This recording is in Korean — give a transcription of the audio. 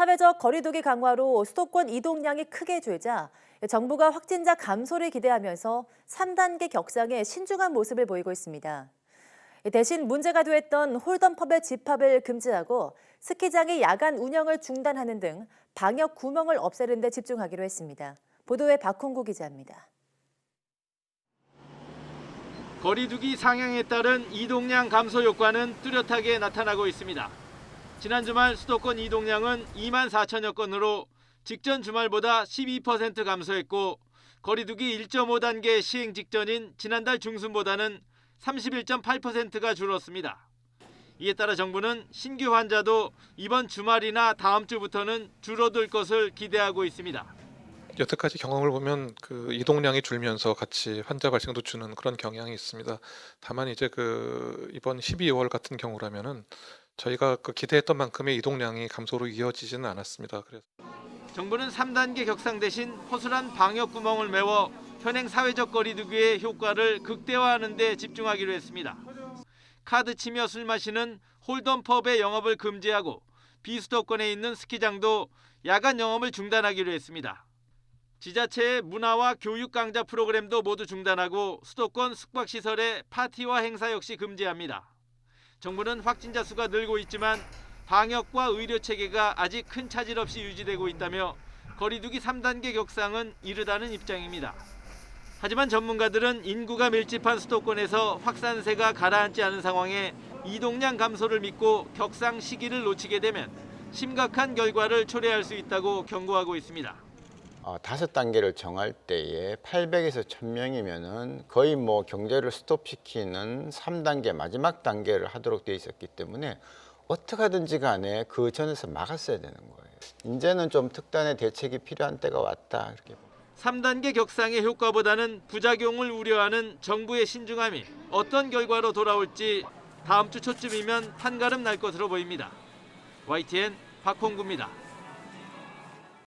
사회적 거리두기 강화로 수도권 이동량이 크게 줄자 정부가 확진자 감소를 기대하면서 3단계 격상에 신중한 모습을 보이고 있습니다. 대신 문제가 됐던 홀덤펍의 집합을 금지하고 스키장의 야간 운영을 중단하는 등 방역 구멍을 없애는 데 집중하기로 했습니다. 보도에 박홍구 기자입니다. 거리두기 상향에 따른 이동량 감소 효과는 뚜렷하게 나타나고 있습니다. 지난 주말 수도권 이동량은 2만 4천여 건으로 직전 주말보다 12% 감소했고 거리두기 1.5단계 시행 직전인 지난달 중순보다는 31.8%가 줄었습니다. 이에 따라 정부는 신규 환자도 이번 주말이나 다음 주부터는 줄어들 것을 기대하고 있습니다. 여태까지 경험을 보면 그 이동량이 줄면서 같이 환자 발생도 주는 그런 경향이 있습니다. 다만 이제 그 이번 12월 같은 경우라면은 저희가 그 기대했던 만큼의 이동량이 감소로 이어지지는 않았습니다. 그래서 정부는 3단계 격상 대신 허술한 방역 구멍을 메워 현행 사회적 거리두기의 효과를 극대화하는 데 집중하기로 했습니다. 카드 치며 술 마시는 홀덤펍의 영업을 금지하고 비수도권에 있는 스키장도 야간 영업을 중단하기로 했습니다. 지자체의 문화와 교육 강좌 프로그램도 모두 중단하고 수도권 숙박시설의 파티와 행사 역시 금지합니다. 정부는 확진자 수가 늘고 있지만 방역과 의료 체계가 아직 큰 차질 없이 유지되고 있다며 거리두기 3단계 격상은 이르다는 입장입니다. 하지만 전문가들은 인구가 밀집한 수도권에서 확산세가 가라앉지 않은 상황에 이동량 감소를 믿고 격상 시기를 놓치게 되면 심각한 결과를 초래할 수 있다고 경고하고 있습니다. 어, 다섯 단계를 정할 때에 800에서 1000명이면은 거의 뭐 경제를 스톱시키는 3단계 마지막 단계를 하도록 돼 있었기 때문에 어떻게 하든지 간에 그 전에서 막았어야 되는 거예요. 이제는 좀 특단의 대책이 필요한 때가 왔다 이렇게. 3단계 격상의 효과보다는 부작용을 우려하는 정부의 신중함이 어떤 결과로 돌아올지 다음 주 초쯤이면 판가름 날 것으로 보입니다. YTN 박홍구입니다.